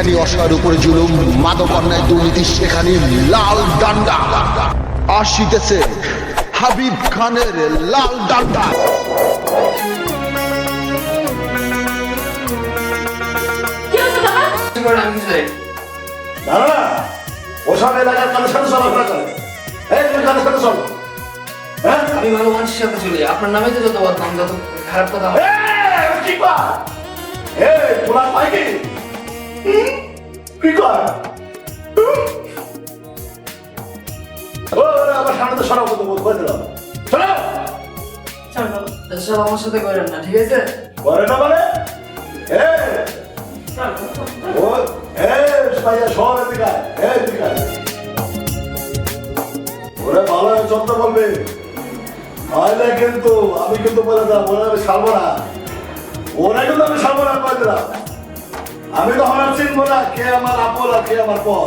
যেখানে অসহায়ের উপরে জুলুম মাদক অন্যায় দুর্নীতি সেখানে লাল ডান্ডা। আসিতেছে হাবিব খানের লাল ডান্ডা। ওসব এলাকার সাথে চলাফেরা করে এই তুমি সাথে চলো। হ্যাঁ? আমি ভালো মানুষের সাথে চলি আপনার নামে তো যত বদনাম যত খারাপ কথা হয়। কি তোমার পাই কি? কি কর? ও আমার সামনে তো সরাব তো করে দিলাম সরাব এসব আমার সাথে করেন না ঠিক আছে? করে না মানে? ও এদিকে এদিকে ওরে ভালো চলতে বলবে তাহলে কিন্তু আমি কিন্তু বলে দিলাম ওরা আমি ছাড়বো না। ওরা কিন্তু আমি ছাড়বো না দিলাম। আমি তো হঠাৎ চিনবো না কে আমার আপন আর কে আমার পর?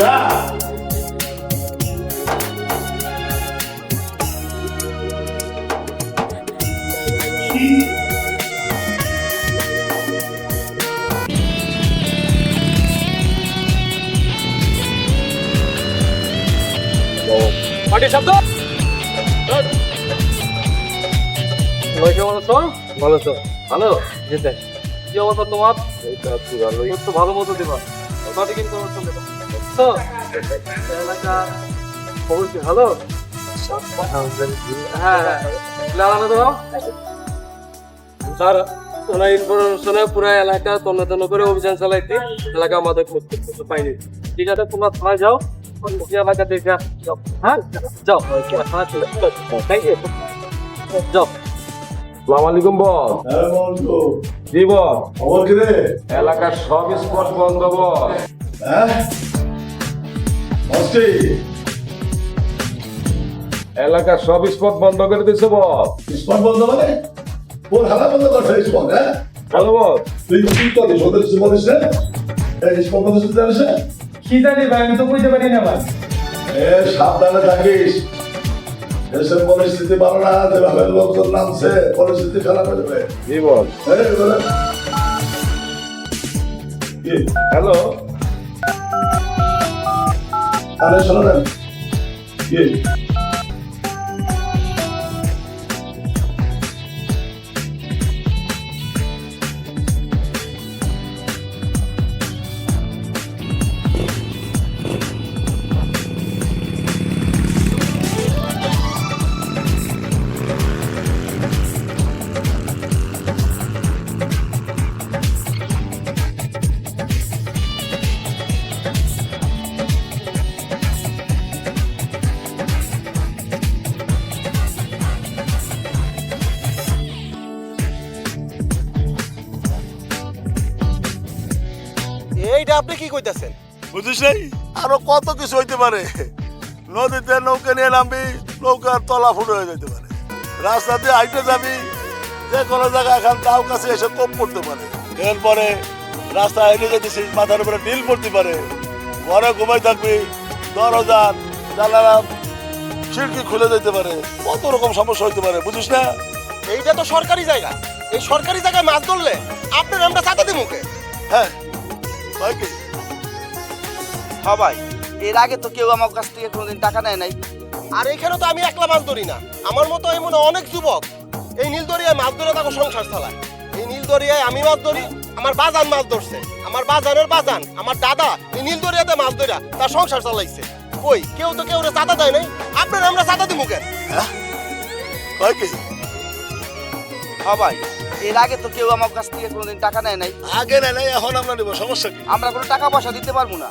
যা। পার্টি শব্দ? ওই কেমন আছো ভালো। তো ভালো যেতে কি অবস্থা তোমার? এইটা একটু ভালো একটু ভালো মতো দেবা। পার্টি কিন্তু চলে তো এলাকা খবর কি ভালো? হ্যাঁ হ্যাঁ। লাগানো দেবো। স্যার ওনার ইনফরমেশনে পুরো এলাকা তন্ন তন্ন করে অভিযান চালাইতে এলাকা আমাদের খুঁজতে খুঁজতে পাইনি ঠিক আছে তোমরা থানায় যাও। এলাকা দেখে যাও। হ্যাঁ? যাও। থানায় চলে ইউ যাও। সালাম আলাইকুম বল। হ্যাঁ জি বল। এলাকার সব স্পট বন্ধ বল। হ্যাঁ? এলাকার সব স্পট বন্ধ করে দিছে বল। স্পট বন্ধ মানে? কোন হালা বন্ধ করছে স্পট হ্যাঁ? ভালো বল। তুই কি করিস ওদের কিছু বলিস না এই স্পট বন্ধ করতে জানিস? না কি জানি ভাই আমি তো বুঝতে পারি না ভাই। এ সাবধানে থাকিস। দেশের পরিস্থিতি ভালো না যেভাবে লোকজন নামছে পরিস্থিতি খারাপ হয়ে যাবে। কি বল? হ্যালো? আরে শোনো কি? আপনি কি কইতাছেন? বুঝিস নাই? আরও কত কিছু হইতে পারে। নদীতে নৌকা নিয়ে নামবি নৌকার তলা ফুটো হয়ে যেতে পারে। রাস্তা দিয়ে হাইটে যাবি যে কোনো জায়গায় এখন তাও কাছে এসে কোপ পড়তে পারে। এরপরে রাস্তা হেঁটে যেতেছিস মাথার উপরে নীল পড়তে পারে। ঘরে ঘুমাই থাকবি দরজা জানালা খিড়কি খুলে যেতে পারে। কত রকম সমস্যা হইতে পারে বুঝিস না? এইটা তো সরকারি জায়গা। এই সরকারি জায়গায় মাছ ধরলে আপনার আমরা চাতাতে মুখে হ্যাঁ। হয় ভাই এর আগে তো কেউ আমার কাছ থেকে কোনোদিন টাকা নেয় নাই। আর এখানে তো আমি একলা মাছ ধরি না। আমার মতো এমন অনেক যুবক এই নীল দরিয়ায় মাছ ধরে তাকে সংসার চালায়। এই নীল দরিয়ায় আমি মাছ ধরি আমার বাজান মাছ ধরছে। আমার বাজানের বাজান আমার দাদা এই নীল দরিয়াতে মাছ ধরা তার সংসার চালাইছে। কই কেউ তো কেউ চাঁদা দেয় নাই? আপনার আমরা চাঁদা দিব কেন? হয়? হ্যাঁ ভাই এর আগে তো কেউ আমার কাছ থেকে কোনোদিন টাকা নেয় নাই। আগে না নাই এখন আমরা নেব সমস্যা কি? আমরা কোনো টাকা পয়সা দিতে পারব না।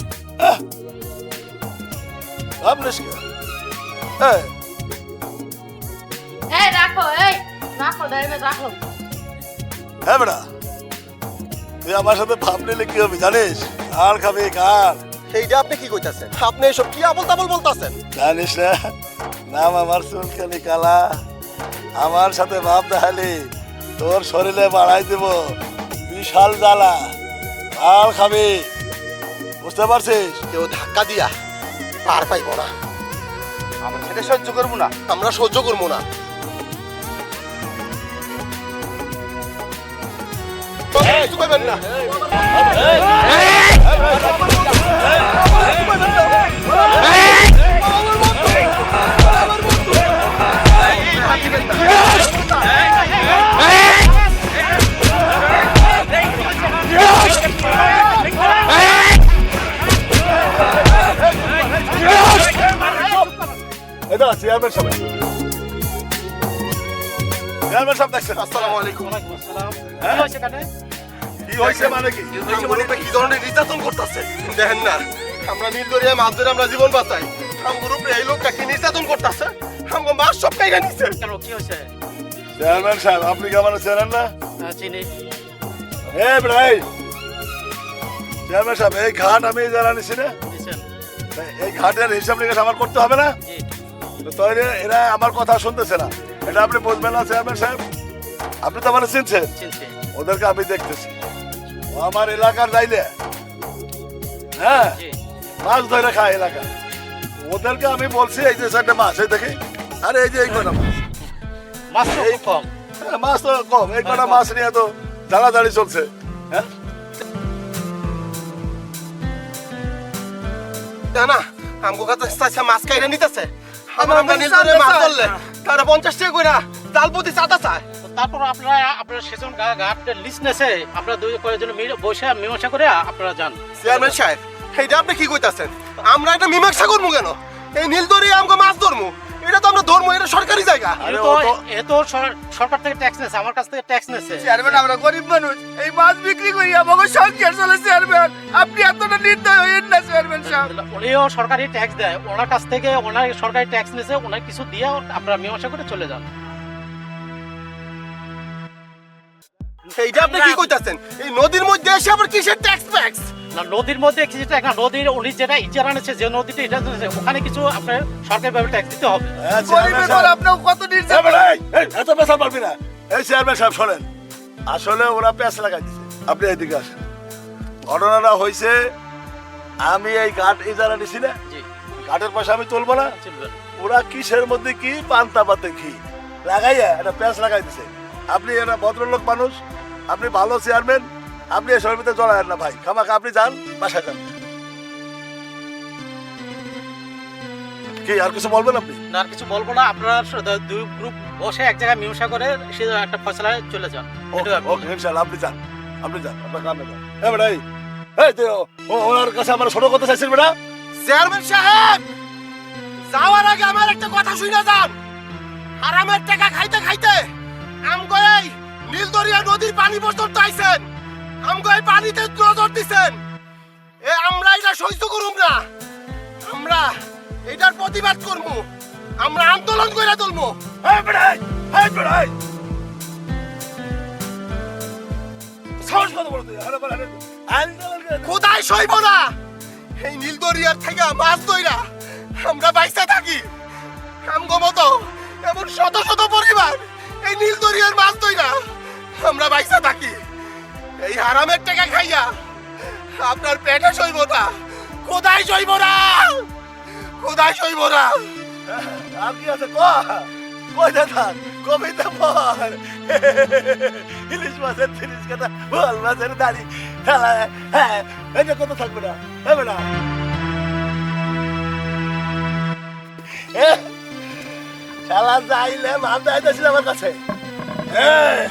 ভাবলিস কি? হ্যাঁ এই রাখো এই রাখো ড্রাইভার রাখো। হ্যাঁ বেটা। তুই আমার সাথে ভাব নিলে কি হবে জানিস? কার খাবে কার? সেইটা আপনি কি কইতাছেন? আপনি এসব কি আবল তাবল বলতাছেন? জানিস না নাম আমার চুলকানি কালা। আমার সাথে ভাব দেখালি। তোর শরীরে বাড়াই দেব বিশাল জ্বালা আর খাবি বুঝতে পারছিস কেউ ধাক্কা দিয়া পার পাইব না আমরা সেটা সহ্য করব না আমরা সহ্য করব না না দেখছেন? আসসালামু আলাইকুম। কি হয়েছে মানে কি? কি ধরনের নির্যাতন করতেছে? দেখেন না। আমরা নীল মাছ ধরে আমরা জীবন বাঁচাই। আমগুলো এই লোকটা কি নির্যাতন করতেছে? আমগো মাছ সব কাইগা নিছে। চেয়ারম্যান সাহেব আপনি কি আমার চেনেন না? চিনি। এ ভাই চেয়ারম্যান সাহেব এই ঘাট আমি জানা নিছি না এই ঘাটের হিসাব নিকাশ আমার করতে হবে না? তো তৈরি এরা আমার কথা শুনতেছে না। এটা আপনি বুঝবেন না চেয়ারম্যান সাহেব? আপনি তো আমার চিনছেন। ওদেরকে আমি দেখতেছি। ও আমার এলাকার যাইলে হ্যাঁ? মাছ ধরে খায় এলাকা। ওদেরকে আমি বলছি এই যে চারটে মাছ এই দেখি। আরে এই যে এই কটা মাছ। মাছ এই কম। হ্যাঁ, মাছ তো কম। এই কটা মাছ নিয়ে তো দাঁড়া দাঁড়াদাঁড়ি চলছে। হ্যাঁ? না না আমগো কাছে চাইছে মাছ কাইরা নিতেছে। আমার মাছ ধরলে তারা পঞ্চাশ টাকা কইরা তাল প্রতি চাঁদা চায়। তারপর আপনারা আপনারা সেজন ঘাটের লিস্ট নেছে আপনারা দুই কয়েকজন মিলে বসে মীমাংসা করে আপনারা যান। চেয়ারম্যান সাহেব এইটা আপনি কি কইতাছেন? আমরা এটা মীমাংসা করব কেন? এই নীল দরিয়ায় আমগো মাছ ধরমু। এটা তো আমরা ধর্ম এটা সরকারি জায়গা। আরে এ ও তো সরকার থেকে ট্যাক্স নেছে আমার কাছ থেকে ট্যাক্স নেছে চেয়ারম্যান আমরা গরিব মানুষ। এই মাছ বিক্রি করি আমাকে সংসার চলে চেয়ারম্যান আপনি এতটা নির্দয় হইেন না চেয়ারম্যান সাহেব? উনিও সরকারি ট্যাক্স দেয় ওনার কাছ থেকে ওনার সরকারি ট্যাক্স নেছে ওনার কিছু দিয়ে আপনারা মীমাংসা করে চলে যান। এইটা আপনি কি কইতাছেন? এই নদীর মধ্যে এসে আবার কিসের ট্যাক্স ট্যাক্স না নদীর মধ্যে কিছু ট্যাক্স না নদীর উনি যেটা ইজারা নিচ্ছে যে নদীটা এটা নিচ্ছে, ওখানে কিছু আপনার সরকারিভাবে ট্যাক্স দিতে হবে। হ্যাঁ, চেয়ারম্যান সাহেব। আপনার কত নির্যাতন? এত পেশা পারবি না। এই চেয়ারম্যান সাহেব শোনেন। আসলে ওরা পেঁচ লাগাই দিছে আপনি এদিকে আসেন। ঘটনাটা হয়েছে আমি এই ঘাট ইজারা নিছি না। জি। ঘাটের পয়সা আমি তুলবো না। ওরা কিসের মধ্যে কি পান্তা পাতে ঘি লাগাইয়া এটা পেঁচ লাগাই দিছে আপনি এটা ভদ্রলোক মানুষ আপনি ভালো চেয়ারম্যান আপনি এসবের ভিতরে জড়ায়েন না ভাই। খামাখা আপনি যান বাসায় যান। কি আর কিছু বলবেন আপনি? না আর কিছু বলব না। আপনারা দুই গ্রুপ বসে এক জায়গায় মীমাংসা করে সে একটা ফসলায় চলে যান। ওকে আমি ইনশাআল্লাহ আপনি যান। আপনি যান আপনার কামে যান। হ্যাঁ বেটা এই ও- ওনার কাছে আমার ছোট কথা চাইছেন বেটা চেয়ারম্যান সাহেব যাওয়ার আগে আমার একটা কথা শুনে যান। হারামের টাকা খাইতে খাইতে আমগো এই নীলদরিয়া নদীর পানি পর্যন্ত আইছেন আমগো এই পানিতে নজর দিছেন। এ আমরা এটা সহ্য করুম না। আমরা এটার প্রতিবাদ করব আমরা আন্দোলন করে তুলবো এই বেটা এই, এই বেটা এই। সাহস কত বড় তুই? আরে বলে আন্দোলন কোথায় সইব না। এই নীল দরিয়ার থেকে মাছ ধইরা আমরা বাইসা থাকি। আমগো মতো এমন শত শত পরিবার এই নীল দরিয়ার মাছ ধইরা হারামের টাকা খাইয়া আপনার পেটে সইব না। কোথায় সইব না? কোথায় সইব না? আপনি আছে? ক কই দাদা কবিতা বল ইলিশ মাছের তিরিশ কাটা বল মাছের দাড়ি। খেলা হ্যাঁ এটা কত থাকবে না? হবে না? খেলা যাইলে মাছ যাইতেছিল আমার কাছে। হ্যাঁ